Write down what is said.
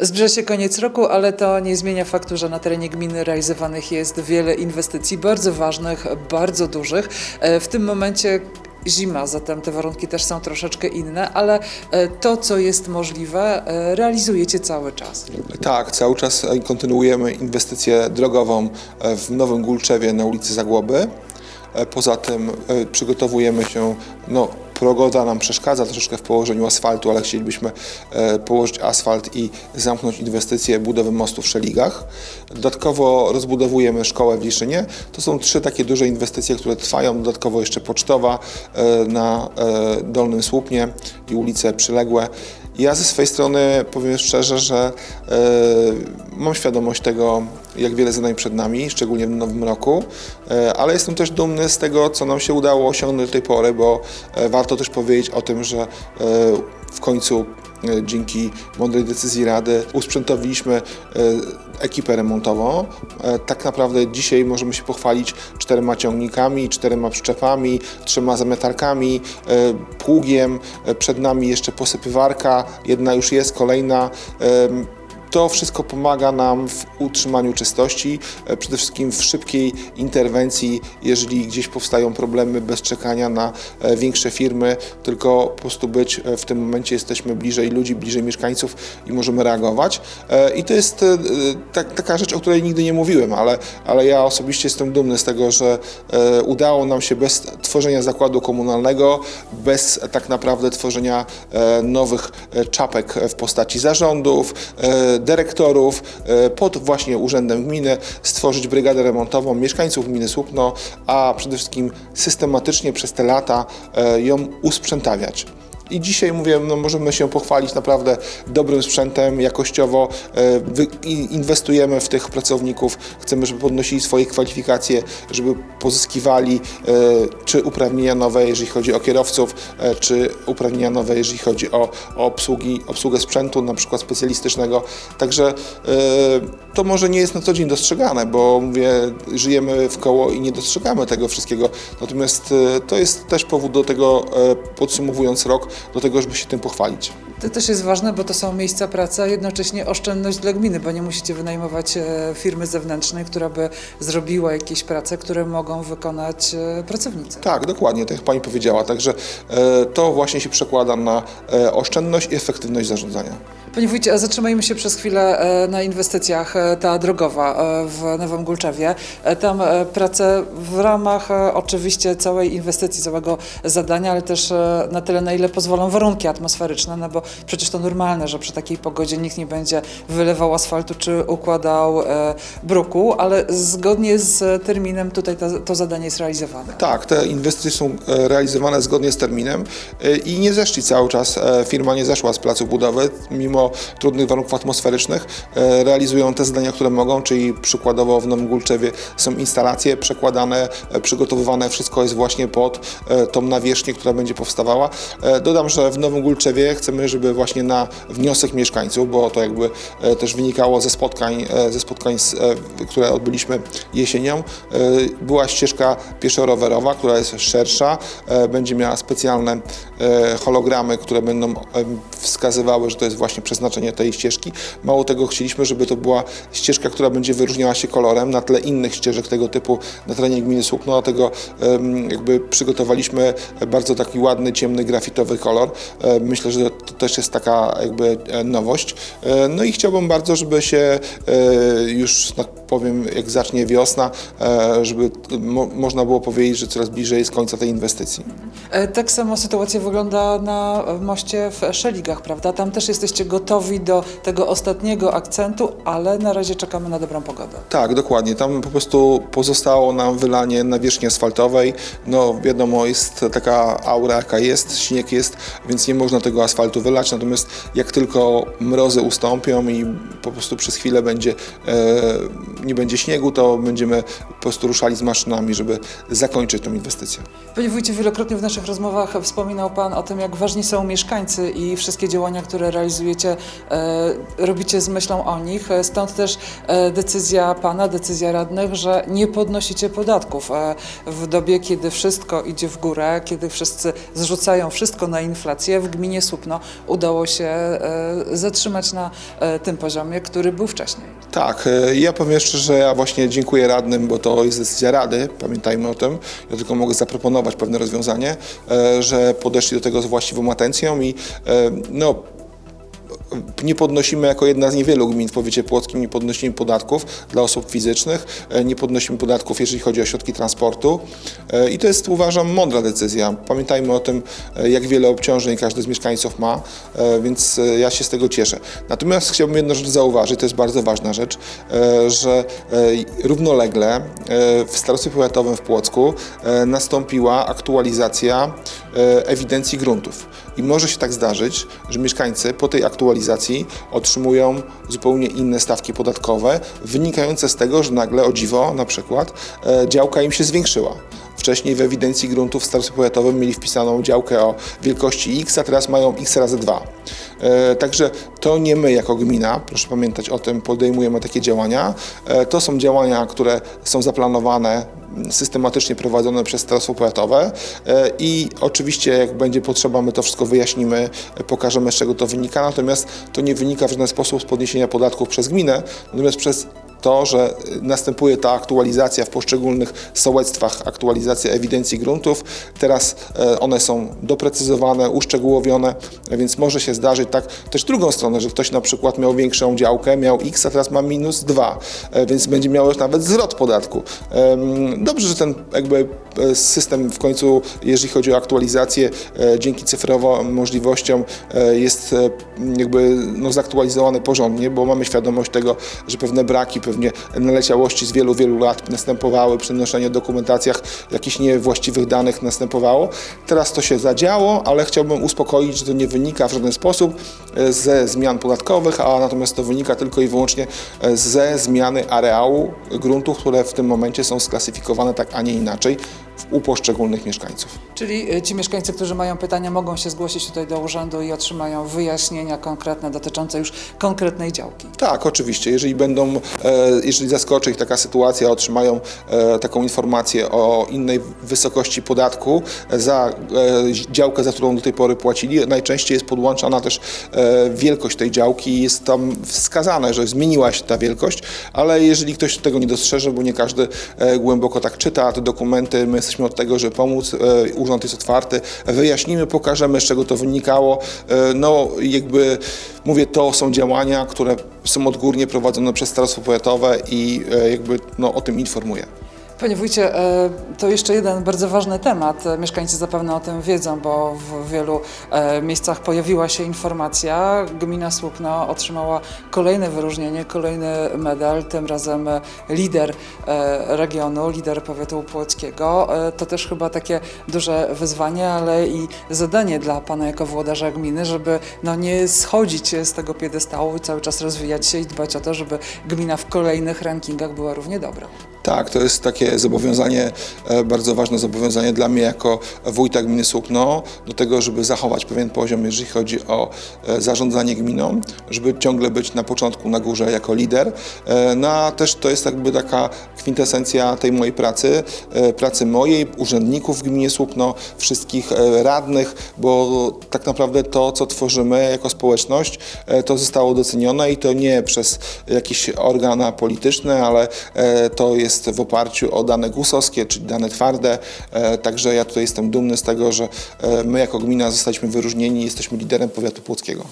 Zbliża się koniec roku, ale to nie zmienia faktu, że na terenie gminy realizowanych jest wiele inwestycji bardzo ważnych, bardzo dużych. E, W tym momencie zima, zatem te warunki też są troszeczkę inne, ale e, to, co jest możliwe, e, realizujecie cały czas. Tak, cały czas kontynuujemy inwestycję drogową w Nowym Gulczewie na ulicy Zagłoby. Poza tym przygotowujemy się, no pogoda nam przeszkadza troszeczkę w położeniu asfaltu, ale chcielibyśmy e, położyć asfalt i zamknąć inwestycję budowy mostu w Szeligach. Dodatkowo rozbudowujemy szkołę w Liszynie. To są trzy takie duże inwestycje, które trwają. Dodatkowo jeszcze pocztowa e, na e, Dolnym Słupnie i ulice przyległe. Ja ze swojej strony powiem szczerze, że mam świadomość tego, jak wiele zadań przed nami, szczególnie w nowym roku, e, ale jestem też dumny z tego, co nam się udało osiągnąć do tej pory, bo e, warto też powiedzieć o tym, że e, w końcu dzięki mądrej decyzji Rady usprzętowiliśmy ekipę remontową. Tak naprawdę dzisiaj możemy się pochwalić czterema ciągnikami, czterema przyczepami, trzema zamiatarkami, e, pługiem, przed nami jeszcze posypywarka, jedna już jest, kolejna. To wszystko pomaga nam w utrzymaniu czystości, e, przede wszystkim w szybkiej interwencji, jeżeli gdzieś powstają problemy bez czekania na e, większe firmy, tylko po prostu być e, w tym momencie jesteśmy bliżej ludzi, bliżej mieszkańców i możemy reagować. I to jest tak, taka rzecz, o której nigdy nie mówiłem, ale, ale ja osobiście jestem dumny z tego, że udało nam się bez tworzenia zakładu komunalnego, bez tak naprawdę tworzenia nowych czapek w postaci zarządów, dyrektorów e, pod właśnie urzędem gminy stworzyć brygadę remontową mieszkańców gminy Słupno, a przede wszystkim systematycznie przez te lata e, ją usprzętawiać. I dzisiaj mówię, no możemy się pochwalić naprawdę dobrym sprzętem, jakościowo e, inwestujemy w tych pracowników, chcemy, żeby podnosili swoje kwalifikacje, żeby pozyskiwali e, czy uprawnienia nowe, jeżeli chodzi o kierowców, e, czy uprawnienia nowe, jeżeli chodzi o, o obsługi, obsługę sprzętu, na przykład specjalistycznego. Także to może nie jest na co dzień dostrzegane, bo mówię, żyjemy w koło i nie dostrzegamy tego wszystkiego. Natomiast to jest też powód do tego, podsumowując rok, do tego, żeby się tym pochwalić. To też jest ważne, bo to są miejsca pracy, a jednocześnie oszczędność dla gminy, bo nie musicie wynajmować e, firmy zewnętrznej, która by zrobiła jakieś prace, które mogą wykonać e, pracownicy. Tak, dokładnie, tak jak Pani powiedziała. Także e, to właśnie się przekłada na oszczędność i efektywność zarządzania. Panie wójcie, zatrzymajmy się przez chwilę na inwestycjach. Ta drogowa w Nowym Gulczewie. Tam prace w ramach oczywiście całej inwestycji, całego zadania, ale też na tyle, na ile pozwolą warunki atmosferyczne, no bo przecież to normalne, że przy takiej pogodzie nikt nie będzie wylewał asfaltu czy układał e, bruku, ale zgodnie z terminem tutaj to, to zadanie jest realizowane. Tak, te inwestycje są e, realizowane zgodnie z terminem e, i nie zeszli cały czas. e, Firma nie zeszła z placu budowy, mimo trudnych warunków atmosferycznych. Realizują te zadania, które mogą, czyli przykładowo w Nowym Gulczewie są instalacje przekładane, przygotowywane, wszystko jest właśnie pod tą nawierzchnię, która będzie powstawała. Dodam, że w Nowym Gulczewie chcemy, żeby właśnie na wniosek mieszkańców, bo to jakby e, też wynikało ze spotkań, e, ze spotkań, e, które odbyliśmy jesienią, była ścieżka pieszo-rowerowa, która jest szersza, będzie miała specjalne hologramy, które będą wskazywały, że to jest właśnie przeznaczenie tej ścieżki. Mało tego, chcieliśmy, żeby to była ścieżka, która będzie wyróżniała się kolorem na tle innych ścieżek tego typu na terenie gminy Słupno, dlatego jakby przygotowaliśmy bardzo taki ładny, ciemny, grafitowy kolor. Myślę, że to też jest taka jakby e, nowość. E, No i chciałbym bardzo, żeby się e, już, tak powiem, jak zacznie wiosna, e, żeby mo można było powiedzieć, że coraz bliżej jest końca tej inwestycji. E, Tak samo sytuacja wygląda na moście w Szeligach, prawda? Tam też jesteście gotowi do tego ostatniego akcentu, ale na razie czekamy na dobrą pogodę. Tak, dokładnie. Tam po prostu pozostało nam wylanie nawierzchni asfaltowej. No wiadomo, jest taka aura jaka jest, śnieg jest, więc nie można tego asfaltu wylać. Natomiast jak tylko mrozy ustąpią i po prostu przez chwilę będzie e, nie będzie śniegu, to będziemy po prostu ruszali z maszynami, żeby zakończyć tą inwestycję. Panie wójcie, wielokrotnie w naszych rozmowach wspominał Pan o tym, jak ważni są mieszkańcy i wszystkie działania, które realizujecie, e, robicie z myślą o nich. Stąd też e, decyzja Pana, decyzja radnych, że nie podnosicie podatków. E, w dobie, kiedy wszystko idzie w górę, kiedy wszyscy zrzucają wszystko na inflację, w gminie Słupno udało się zatrzymać na tym poziomie, który był wcześniej. Tak, ja powiem jeszcze, że ja właśnie dziękuję radnym, bo to jest decyzja Rady, pamiętajmy o tym. Ja tylko mogę zaproponować pewne rozwiązanie, e, że podeszli do tego z właściwą atencją i e, no, nie podnosimy jako jedna z niewielu gmin w powiecie płockim, nie podnosimy podatków dla osób fizycznych, e, nie podnosimy podatków, jeżeli chodzi o środki transportu E, i to jest uważam mądra decyzja. Pamiętajmy o tym, e, jak wiele obciążeń każdy z mieszkańców ma, więc ja się z tego cieszę. Natomiast chciałbym jedną rzecz zauważyć, to jest bardzo ważna rzecz, że równolegle w Starostwie Powiatowym w Płocku nastąpiła aktualizacja ewidencji gruntów. I może się tak zdarzyć, że mieszkańcy po tej aktualizacji otrzymują zupełnie inne stawki podatkowe, wynikające z tego, że nagle o dziwo na przykład e, działka im się zwiększyła. Wcześniej w ewidencji gruntów w starostwie powiatowym mieli wpisaną działkę o wielkości X, a teraz mają X razy 2. E, Także to nie my jako gmina, proszę pamiętać o tym, podejmujemy takie działania. E, To są działania, które są zaplanowane, m, systematycznie prowadzone przez starostwo powiatowe E, i oczywiście jak będzie potrzeba, my to wszystko wyjaśnimy, pokażemy z czego to wynika, natomiast to nie wynika w żaden sposób z podniesienia podatków przez gminę, natomiast przez to, że następuje ta aktualizacja w poszczególnych sołectwach, aktualizacja ewidencji gruntów. Teraz e, one są doprecyzowane, uszczegółowione, więc może się zdarzyć tak też drugą stronę, że ktoś na przykład miał większą działkę, miał X, a teraz ma minus 2, e, więc będzie miał już nawet zwrot podatku. Dobrze, że ten jakby e, system w końcu, jeżeli chodzi o aktualizację, dzięki cyfrowym możliwościom jest jakby no, zaktualizowany porządnie, bo mamy świadomość tego, że pewne braki, pewnie naleciałości z wielu, wielu lat następowały, przenoszenie w dokumentacjach jakichś niewłaściwych danych następowało. Teraz to się zadziało, ale chciałbym uspokoić, że to nie wynika w żaden sposób e, ze zmian podatkowych, a natomiast to wynika tylko i wyłącznie e, ze zmiany areału gruntów, które w tym momencie są sklasyfikowane tak, a nie inaczej u poszczególnych mieszkańców. Czyli e, ci mieszkańcy, którzy mają pytania, mogą się zgłosić tutaj do urzędu i otrzymają wyjaśnienia konkretne dotyczące już konkretnej działki. Tak, oczywiście. Jeżeli będą, e, jeżeli zaskoczy ich taka sytuacja, otrzymają e, taką informację o innej wysokości podatku za działkę, za którą do tej pory płacili, najczęściej jest podłączana też wielkość tej działki i jest tam wskazane, że zmieniła się ta wielkość, ale jeżeli ktoś tego nie dostrzeże, bo nie każdy głęboko tak czyta te dokumenty, my jesteśmy od tego, żeby pomóc, e, urząd jest otwarty, wyjaśnimy, pokażemy, z czego to wynikało. E, No jakby mówię, to są działania, które są odgórnie prowadzone przez Starostwo Powiatowe i e, jakby no, o tym informuję. Panie wójcie, e, to jeszcze jeden bardzo ważny temat. Mieszkańcy zapewne o tym wiedzą, bo w wielu e, miejscach pojawiła się informacja. Gmina Słupno otrzymała kolejne wyróżnienie, kolejny medal, tym razem lider e, regionu, lider powiatu płockiego. To też chyba takie duże wyzwanie, ale i zadanie dla pana jako włodarza gminy, żeby no, nie schodzić z tego piedestału cały czas rozwijać się i dbać o to, żeby gmina w kolejnych rankingach była równie dobra. Tak, to jest takie zobowiązanie, e, bardzo ważne zobowiązanie dla mnie jako wójta gminy Słupno, do tego, żeby zachować pewien poziom, jeżeli chodzi o e, zarządzanie gminą, żeby ciągle być na początku, na górze jako lider. E, No a też to jest jakby taka kwintesencja tej mojej pracy, pracy mojej, urzędników w gminie Słupno, wszystkich radnych, bo tak naprawdę to, co tworzymy jako społeczność, to zostało docenione i to nie przez jakieś organa polityczne, ale to jest w oparciu o dane gusowskie, czyli dane twarde. E, Także ja tutaj jestem dumny z tego, że e, my jako gmina zostaliśmy wyróżnieni i jesteśmy liderem powiatu płockiego.